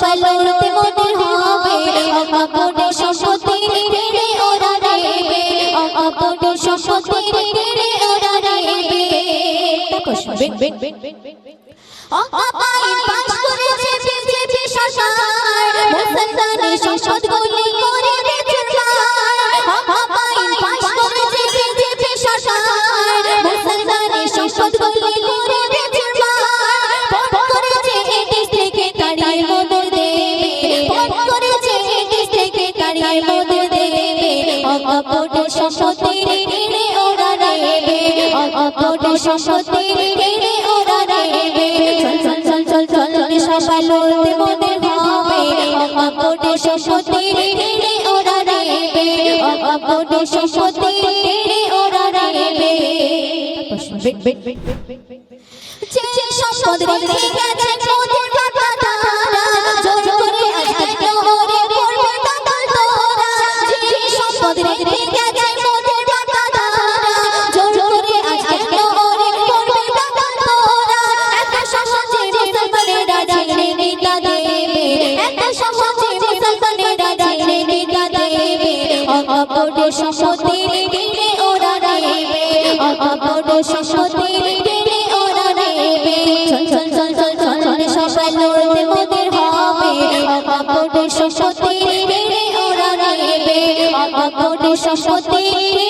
সবাই লড়তে মোদের হবে। অকপটে সম্পত্তি রে ওরা নেবে। অকপটে সম্পত্তি রে ওরা নেবে। তারপর পাশ করেছে বিজেপি সরকার। মুসলমানি সংসদ গুলি করে বেচবার অকপাই পাশ করেছে বিজেপি সরকার। মুসলমানি সংসদ গুলি করে বেচবার ভোট করেছে এদেশ থেকে তাড়িয়ে দেবে অকপট সম্পত্তি ওরা নেবে অকপট সম্পত্তি রে ওরা নেবে চল চল চল চল চল সবাই লড়তে মোদের হবে অকপট সম্পত্তি রে ওরা নেবে অকপট সম্পত্তি রে ওরা নেবে সম্পদ রেখে গেছে অকপট সম্পত্তি রে ওরা নেবে অকপট সম্পত্তি রে ওরা নেবে চল চল চল চল চল সবাই লড়তে মোদের হবে অকপট সম্পত্তি সম্পত্তি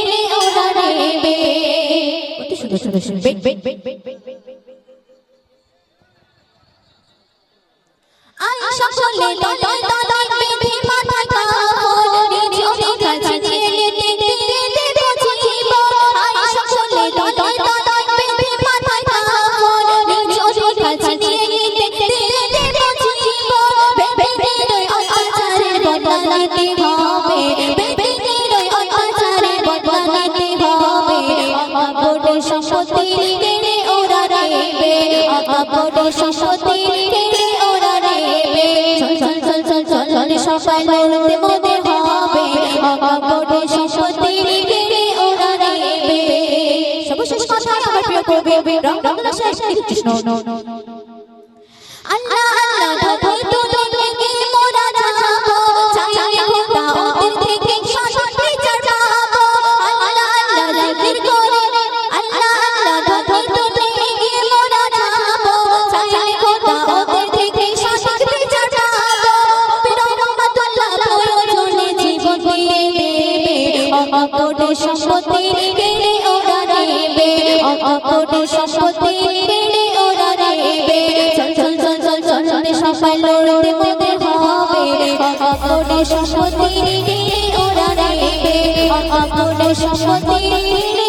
রে ওরা নেবে অতি সুন্দর সুন্দর শুনবেন আই সকলে অকপট সম্পত্তি শেষ কৃষ্ণ। অকপট সম্পত্তি কেড়ে ওরা নেবে। অকপট সম্পত্তি কেড়ে ওরা নেবে। চল চল চল চল চল চল সবাই লড়তে মোদের হবে। অকপট সম্পত্তি কেড়ে ওরা নেবে। অকপট সম্পত্তি